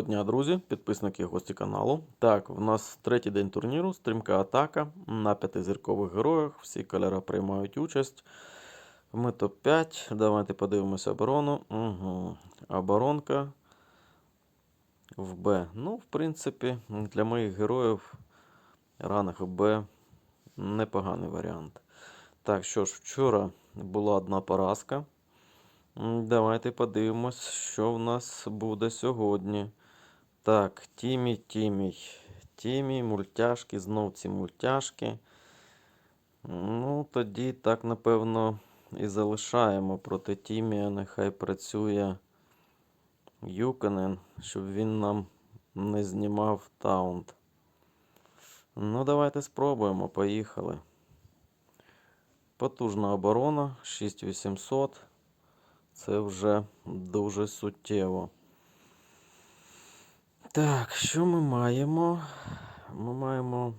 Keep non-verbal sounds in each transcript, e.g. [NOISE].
Доброго дня, друзі, підписники і гості каналу. Так, в нас третій день турніру, стрімка атака на п'ятизіркових героях. Всі кольори приймають участь. Ми топ-5. Давайте подивимося оборону. Угу. Оборонка в Б. Ну, в принципі, для моїх героїв ранг Б непоганий варіант. Так, що ж, вчора була одна поразка. Давайте подивимось, що в нас буде сьогодні. Так, Тімій, Тімій. Тімій, мультяшки, знов ці мультяшки. Ну, тоді так, напевно, і залишаємо проти Тімія. Нехай працює Юканен, щоб він нам не знімав таунт. Ну, давайте спробуємо. Поїхали. Потужна оборона, 6800. Це вже дуже суттєво. Так, що ми маємо? Ми маємо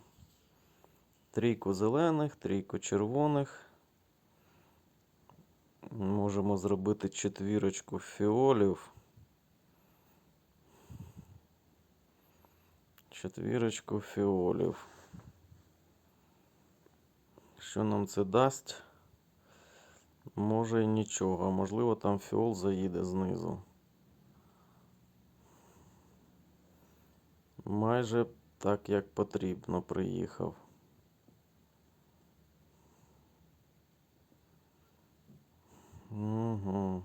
трійку зелених, трійку червоних. Можемо зробити четвірочку фіолів. Четвірочку фіолів. Що нам це дасть? Може і нічого, можливо там фіол заїде знизу. Майже так, як потрібно, приїхав. Угу.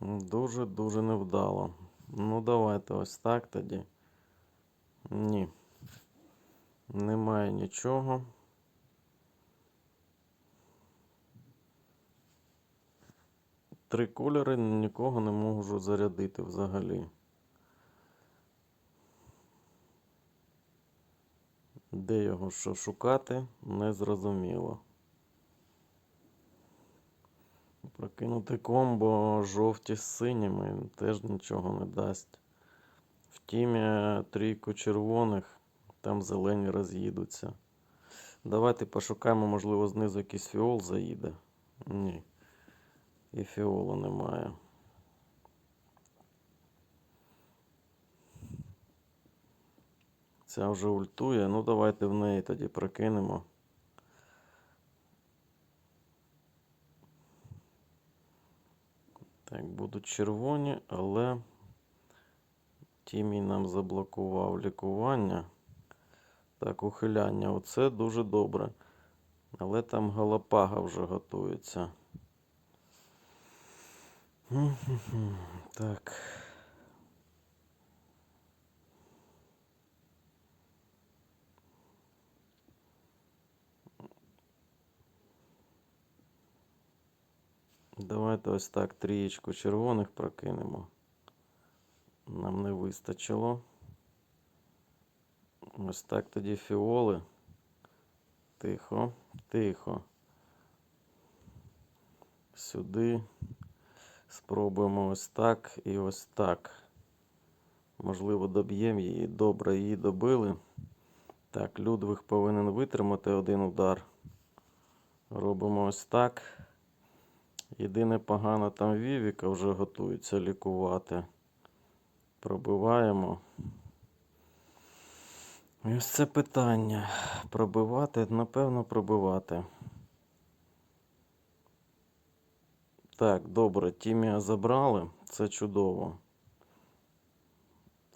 Дуже-дуже невдало. Ну, давайте ось так тоді. Ні. Немає нічого. Три кольори нікого не можу зарядити взагалі. Де його що шукати, не зрозуміло. Прокинути комбо жовті з синіми теж нічого не дасть. В тімі трійку червоних, там зелені роз'їдуться. Давайте пошукаємо, можливо, знизу якийсь фіол заїде. Ні. І фіолу немає. Ця вже ультує. Ну, давайте в неї тоді прокинемо. Так, будуть червоні, але Тімій нам заблокував лікування. Так, ухиляння. Оце дуже добре. Але там галапага вже готується. Так. Давайте ось так трієчку червоних прокинемо. Нам не вистачило. Ось так тоді фіоли. Тихо, тихо. Сюди. Спробуємо ось так і ось так. Можливо, доб'ємо її. Добре, її добили. Так, Людвиг повинен витримати один удар. Робимо ось так. Єдине погано там Вівіка вже готується лікувати. Пробиваємо. І ось це питання. Пробивати, напевно, пробивати. Так, добре, Тімія забрали. Це чудово.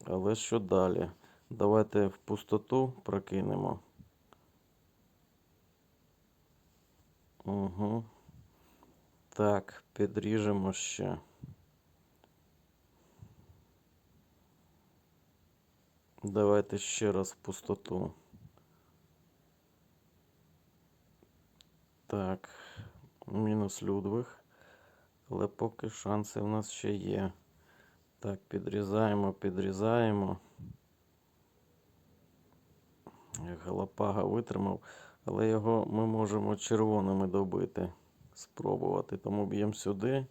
Але що далі? Давайте в пустоту прокинемо. Угу. Так, підріжемо ще. Давайте ще раз в пустоту. Так, мінус Людвиг. Але поки шанси в нас ще є. Так, підрізаємо, підрізаємо. Галапага витримав, але його ми можемо червоними добити. Спробувати. Тому б'ємо сюди.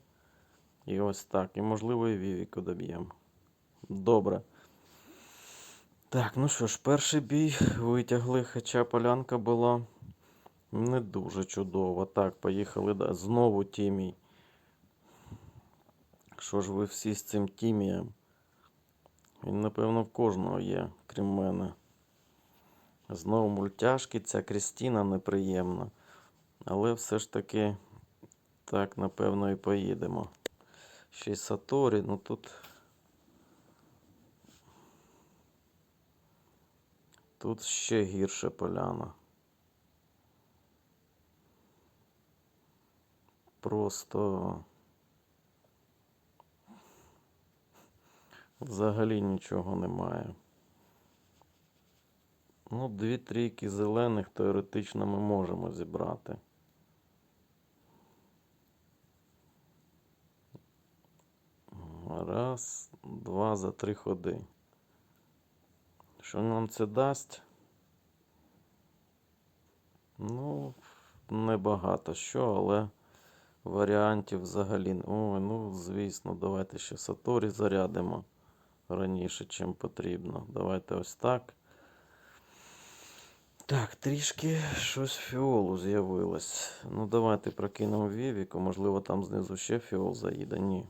І ось так. І можливо і Вівіку доб'ємо. Добре. Так, ну що ж, перший бій витягли, хоча полянка була не дуже чудова. Так, поїхали. Да. Знову Тімій. Що ж ви всі з цим Тімієм? Він, напевно, в кожного є, крім мене. Знову мультяшки, ця Крістіна неприємна. Але все ж таки, так, напевно, і поїдемо. Ще й Саторі, ну тут. Тут ще гірше поляна. Просто. Взагалі нічого немає. Ну, дві трійки зелених теоретично ми можемо зібрати. за три ходи. Що нам це дасть? Ну, небагато що, але варіантів взагалі. Ой, ну, звісно, давайте ще Саторі зарядимо раніше, чим потрібно. Давайте ось так. Так, трішки щось фіолу з'явилось. Ну, давайте прокинемо Вівіку, можливо, там знизу ще фіол заїде. Ні.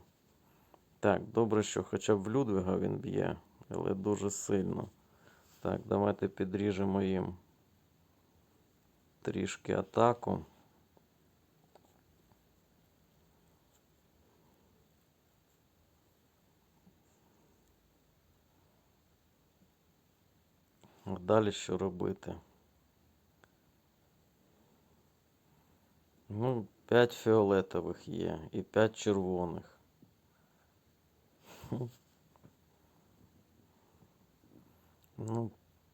Так, добре, що хоча б в Людвига він б'є, але дуже сильно. Так, давайте підріжемо їм трішки атаку. А Далі що робити? Ну, 5 фіолетових є і 5 червоних. Ну,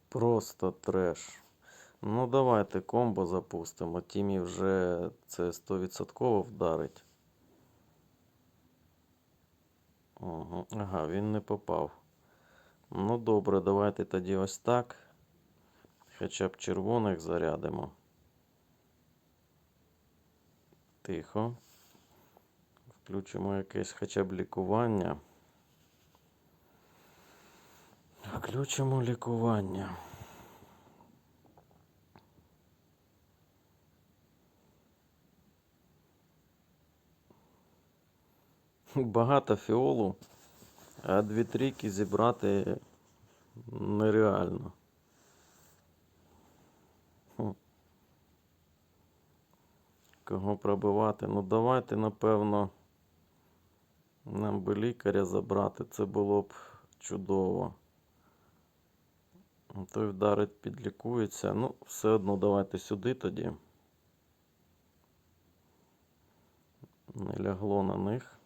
просто треш. Ну, давайте комбо запустимо. Тімі вже це 100% вдарить. Ага, ага, він не попав. Ну, добре, давайте тоді ось так. Хоча б червоних зарядимо. Тихо. Включимо якесь хоча б лікування. Включимо лікування. Багато фіолу, а дві трійки зібрати нереально. Кого пробивати? Ну давайте, напевно, нам би лікаря забрати. Це було б чудово. Той вдарить, підлікується. Ну, все одно давайте сюди тоді. Не лягло на них.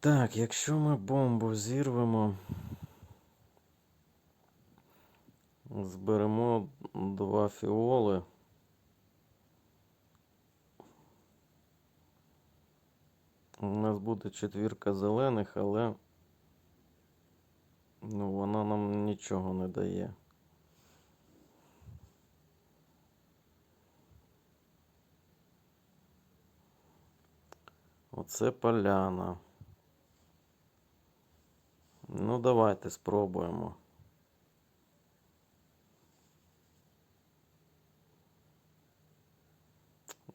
Так, якщо ми бомбу зірвемо, зберемо два фіоли. У нас буде четвірка зелених, але ну, вона нам нічого не дає. Оце поляна. Ну, давайте спробуємо.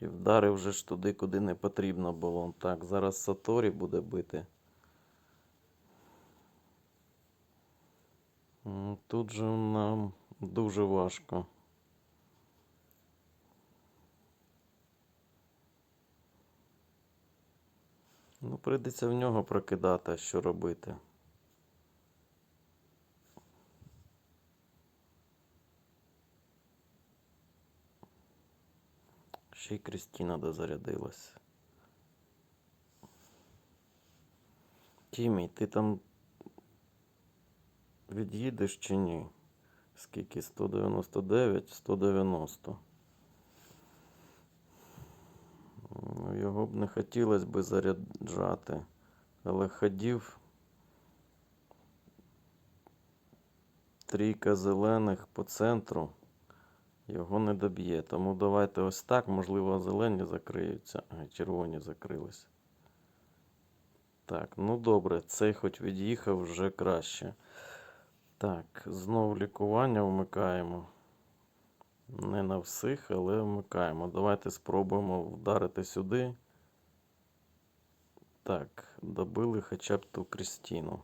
І вдарив вже ж туди, куди не потрібно було. Так, зараз Саторі буде бити. Тут же нам дуже важко. Ну, прийдеться в нього прокидати, що робити. Ще й Крістіна дозарядилась. Тімій, ти там від'їдеш чи ні? Скільки? 199, 190. Ну, його б не хотілося би заряджати, але ходів трійка зелених по центру його не доб'є. Тому давайте ось так. Можливо, зелені закриються, а червоні закрились. Так, ну добре, цей хоч від'їхав вже краще. Так, знову лікування вмикаємо. Не на всіх, але вмикаємо. Давайте спробуємо вдарити сюди. Так, добили хоча б ту Крістіну.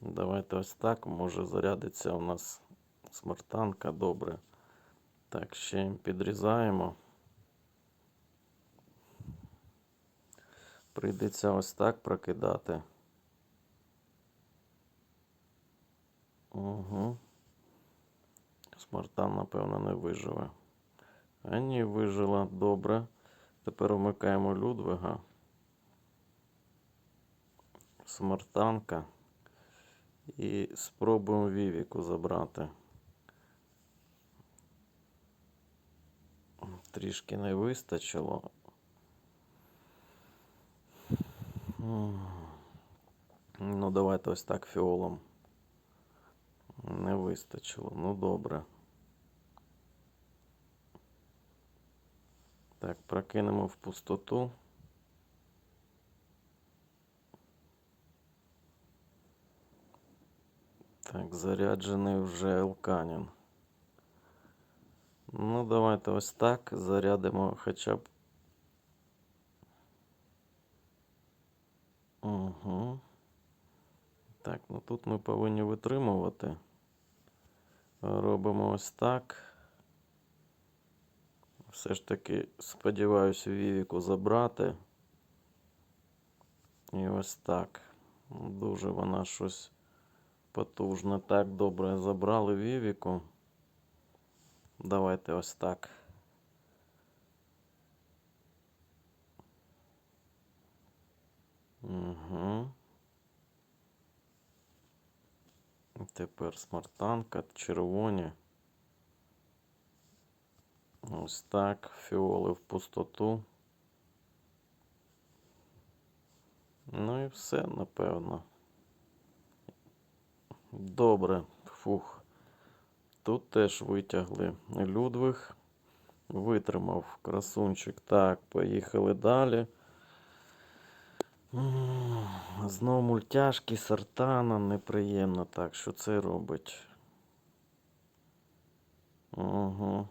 Давайте ось так. Може зарядиться у нас смартанка. Добре. Так, ще підрізаємо. Прийдеться ось так прокидати. Угу. Смартан, напевно, не виживе. А ні, вижила. Добре. Тепер вмикаємо Людвига. Смартанка. І спробуємо Вівіку забрати. Трішки не вистачило. Ну, давайте ось так фіолом. Не вистачило. Ну, добре. Так, прокинемо в пустоту. Так, заряджений вже Елканін. Ну, давайте ось так зарядимо хоча б. Угу. Так, ну тут ми повинні витримувати. Робимо ось так. Все ж таки сподіваюся Вівіку забрати. І ось так. Дуже вона щось потужне. Так, добре, забрали Вівіку. Давайте ось так. Угу. Тепер смартанка, червоні. Ось так. Фіоли в пустоту. Ну і все, напевно. Добре. Фух. Тут теж витягли Людвиг. Витримав красунчик. Так, поїхали далі. Знову мультяшки, сартана, неприємно так, що це робить. Угу.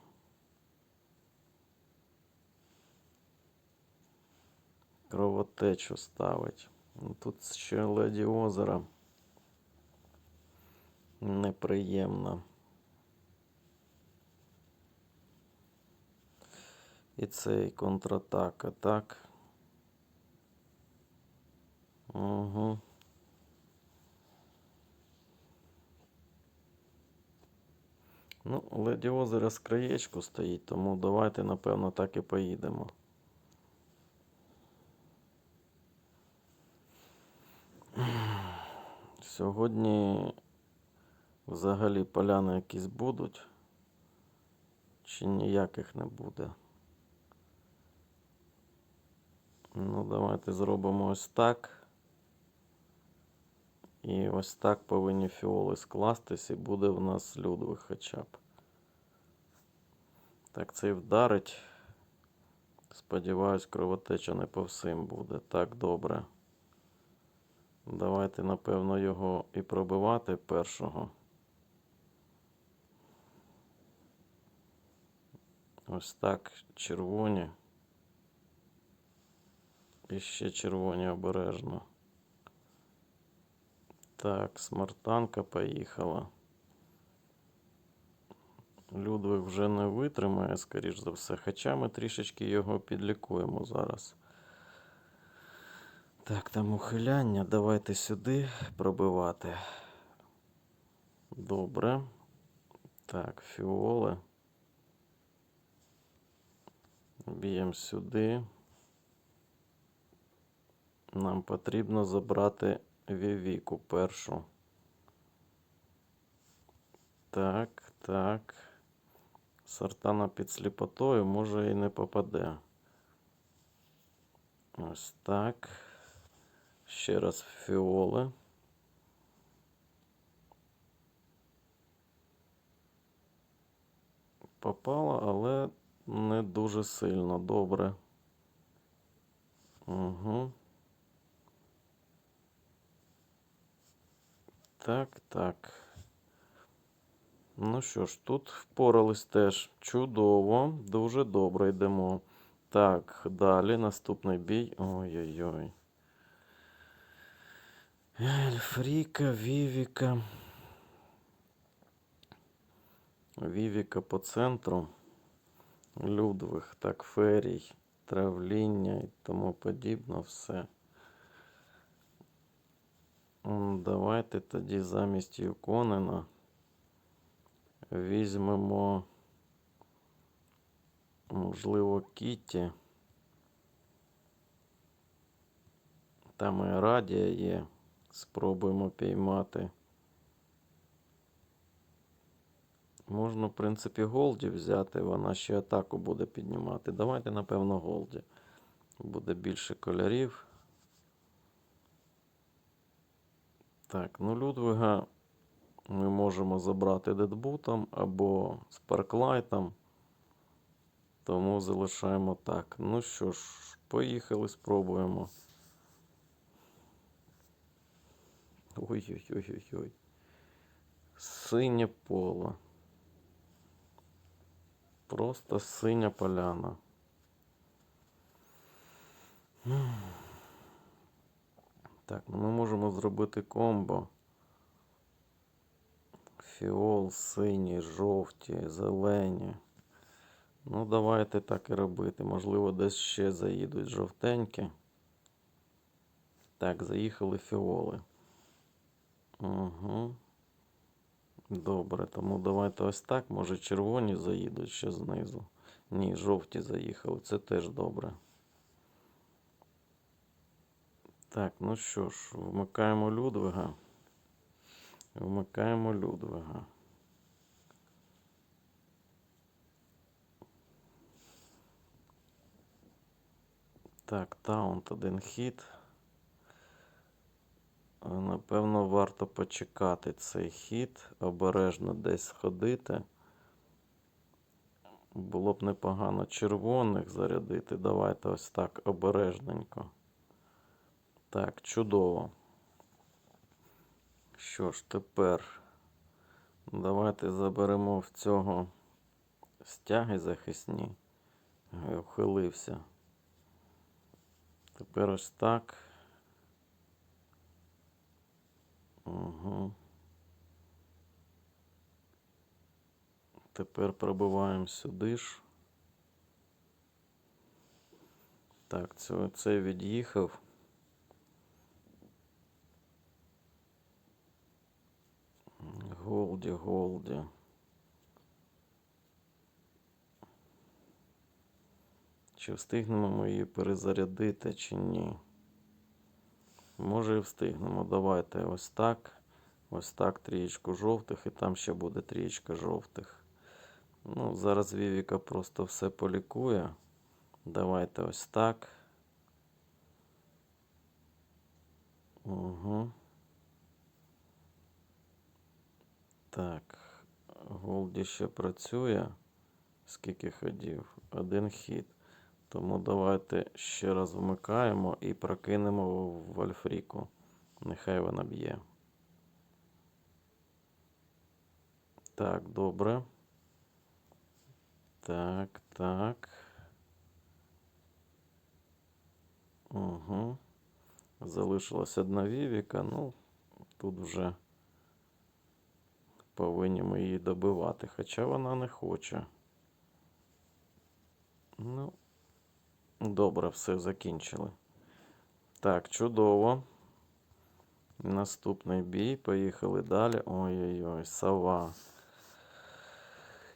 Кровотечу ставить. Тут ще леді озера. Неприємно. І цей контратака, так. Угу. Ну, леді озера з краєчку стоїть, тому давайте, напевно, так і поїдемо. Сьогодні взагалі поляни якісь будуть, чи ніяких не буде. Ну, давайте зробимо ось так. І ось так повинні фіоли скластись, і буде в нас Людвиг хоча б. Так, цей вдарить. Сподіваюсь, кровотеча не по всім буде. Так, добре. Давайте, напевно, його і пробивати першого. Ось так, червоні. І ще червоні обережно. Так, смартанка поїхала. Людвиг вже не витримає, скоріш за все. Хоча ми трішечки його підлікуємо зараз. Так, там ухиляння. Давайте сюди пробивати. Добре. Так, фіоли. Б'ємо сюди. Нам потрібно забрати Вівіку першу. Так, так. Сартана під сліпотою може і не попаде. Ось так. Ще раз фіоли. Попала, але не дуже сильно. Добре. Угу. Так, так. Ну що ж, тут впорались теж чудово, дуже добре йдемо. Так, далі наступний бій. Ой-ой-ой. Ельфріка, Вівіка. Вівіка по центру. Людвиг, так, ферій, травління і тому подібне все. Давайте тоді замість Юконена візьмемо, можливо, Кітті. Там і Радія є. Спробуємо піймати. Можна, в принципі, Голді взяти, вона ще атаку буде піднімати. Давайте, напевно, Голді. Буде більше кольорів. Так, ну Людвига ми можемо забрати дедбутом або спарклайтом. Тому залишаємо так. Ну що ж, поїхали, спробуємо. Ой-ой-ой-ой-ой. Синє поле. Просто синя поляна. Так, ну ми можемо зробити комбо. Фіол, сині, жовті, зелені. Ну, давайте так і робити. Можливо, десь ще заїдуть жовтенькі. Так, заїхали фіоли. Угу. Добре, тому давайте ось так. Може червоні заїдуть ще знизу. Ні, жовті заїхали. Це теж добре. Так, ну що ж, вмикаємо Людвига. Вмикаємо Людвига. Так, таунт один хід. Е, Напевно, варто почекати цей хід, обережно десь ходити. Було б непогано червоних зарядити. Давайте ось так обережненько. Так, чудово. Що ж, тепер давайте заберемо в цього стяги захисні. Ой, Ухилився. Тепер ось так. Угу. Тепер пробиваємо сюди ж. Так, це, це від'їхав. Голді, Голді. Чи встигнемо ми її перезарядити, чи ні? Може і встигнемо. Давайте ось так. Ось так трієчку жовтих, і там ще буде трієчка жовтих. Ну, зараз Вівіка просто все полікує. Давайте ось так. Угу. Так. Голді ще працює. Скільки ходів? Один хід. Тому давайте ще раз вмикаємо і прокинемо в Альфріку. Нехай вона б'є. Так, добре. Так, так. Угу. Залишилась одна Вівіка. Ну, тут вже повинні ми її добивати, хоча вона не хоче. Ну, добре, все закінчили. Так, чудово. Наступний бій. Поїхали далі. Ой-ой-ой, сова.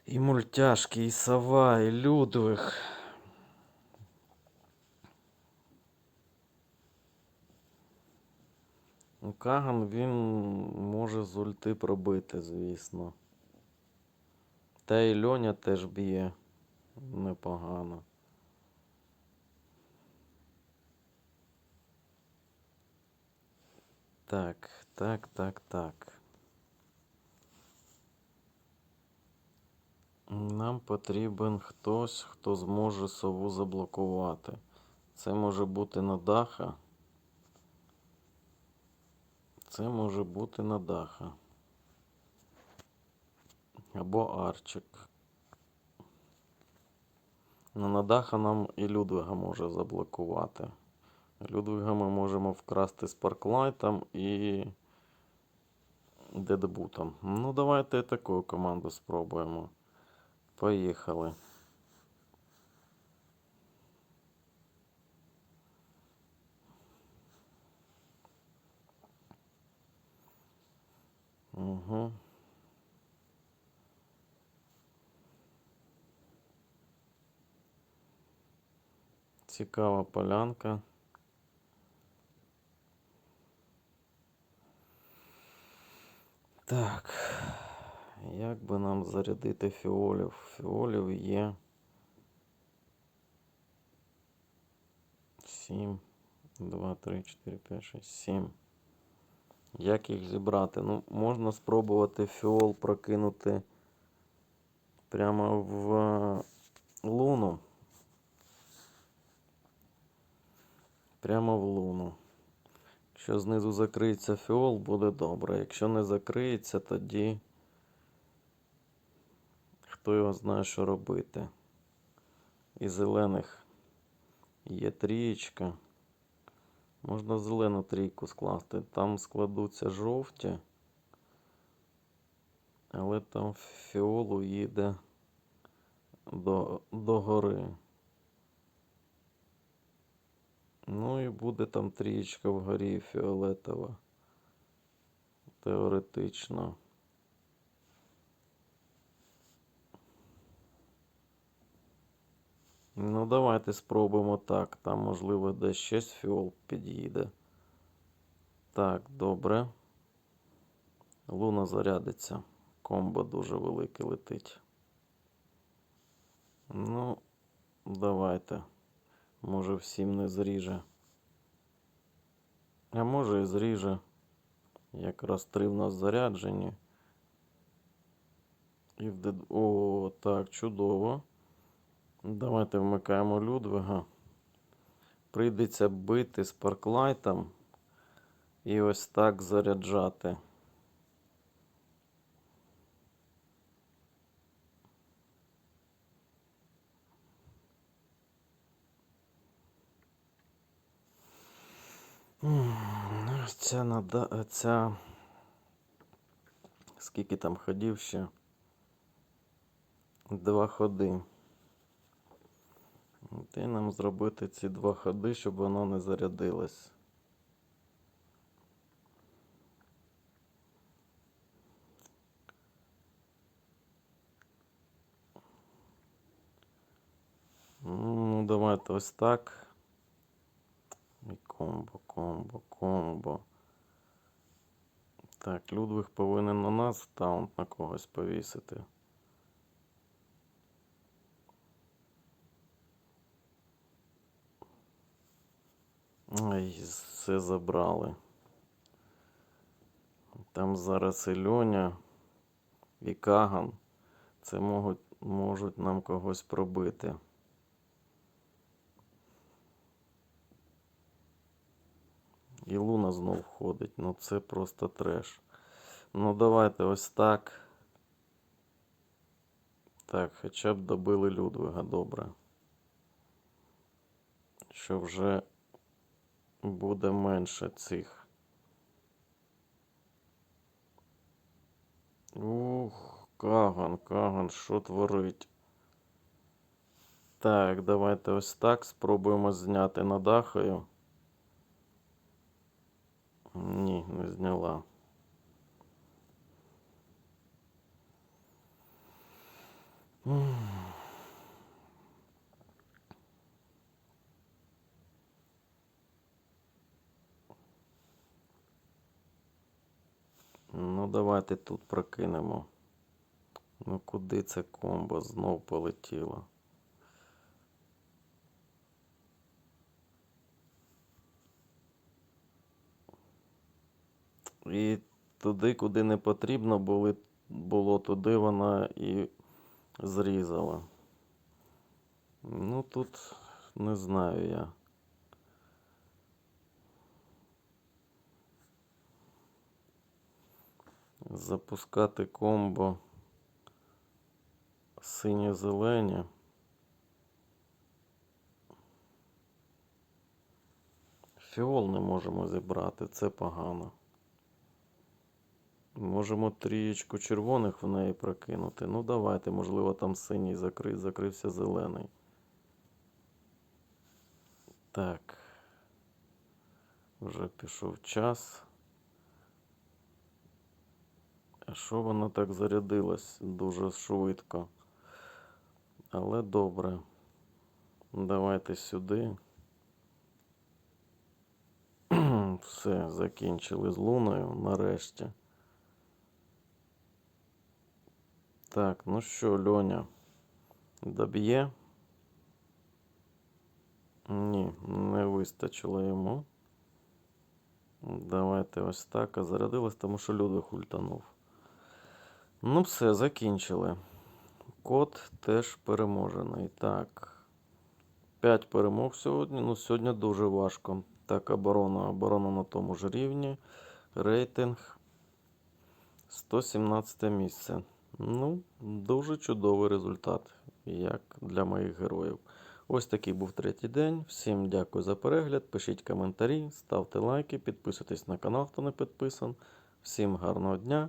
І мультяшки, і сова, і Людвиг. Каган він може з ульти пробити, звісно. Та і Льоня теж б'є непогано. Так, так, так, так. Нам потрібен хтось, хто зможе сову заблокувати. Це може бути на даха. Це може бути на даха. Або арчик. Ну, на даха нам і Людвига може заблокувати. Людвига ми можемо вкрасти Спарклайтом і Дедбутом. Ну, давайте таку команду спробуємо. Поїхали. Угу. Цікава полянка. Так. Як би нам зарядити фіолів? Фіолів є. 7, 2, 3, 4, 5, 6, 7. Як їх зібрати? Ну, можна спробувати фіол прокинути прямо в е, луну. Прямо в луну. Якщо знизу закриється фіол, буде добре. Якщо не закриється, тоді хто його знає, що робити. І зелених є трієчка. Можна зелену трійку скласти. Там складуться жовті, але там фіолу їде до, до гори. Ну і буде там трієчка вгорі фіолетова. Теоретично. Ну, давайте спробуємо так. Там, можливо, десь щось фіол під'їде. Так, добре. Луна зарядиться. Комбо дуже велике летить. Ну, давайте. Може всім не зріже. А може і зріже. Якраз три в нас заряджені. І в дед... О, так, чудово. Давайте вмикаємо Людвига. Прийдеться бити спарклайтом і ось так заряджати. Ну, Ця нада... ця. Скільки там ходів ще? Два ходи. Де нам зробити ці два ходи, щоб воно не зарядилось. Ну, давайте ось так. І комбо, комбо, комбо. Так, Людвиг повинен на нас таунт на когось повісити. Ай, все забрали. Там зараз і Льоня, і Каган. Це можуть, можуть нам когось пробити. І Луна знов входить. Ну це просто треш. Ну давайте ось так. Так, хоча б добили Людвига добре. Що вже буде менше цих. Ух, Каган, Каган, що творить? Так, давайте ось так спробуємо зняти над дахою. Ні, не зняла. Ну, давайте тут прокинемо. Ну, куди це комбо знов полетіло? І туди, куди не потрібно були, було, туди вона і зрізала. Ну тут не знаю я. запускати комбо синьо зелені Фіол не можемо зібрати, це погано. Можемо трієчку червоних в неї прокинути. Ну давайте, можливо, там синій закрив, закрився зелений. Так. Вже пішов час що вона так зарядилась дуже швидко? Але добре. Давайте сюди. [CLEARS THROAT] Все, закінчили з луною нарешті. Так, ну що, Льоня, доб'є? Ні, не вистачило йому. Давайте ось так. А зарядилось, тому що Людвиг ультанув. Ну, все, закінчили. Кот теж переможений. Так. 5 перемог сьогодні. Ну, сьогодні дуже важко. Так, оборона. Оборона на тому ж рівні. Рейтинг 117 місце. Ну, дуже чудовий результат, як для моїх героїв. Ось такий був третій день. Всім дякую за перегляд. Пишіть коментарі, ставте лайки, підписуйтесь на канал, хто не підписан. Всім гарного дня.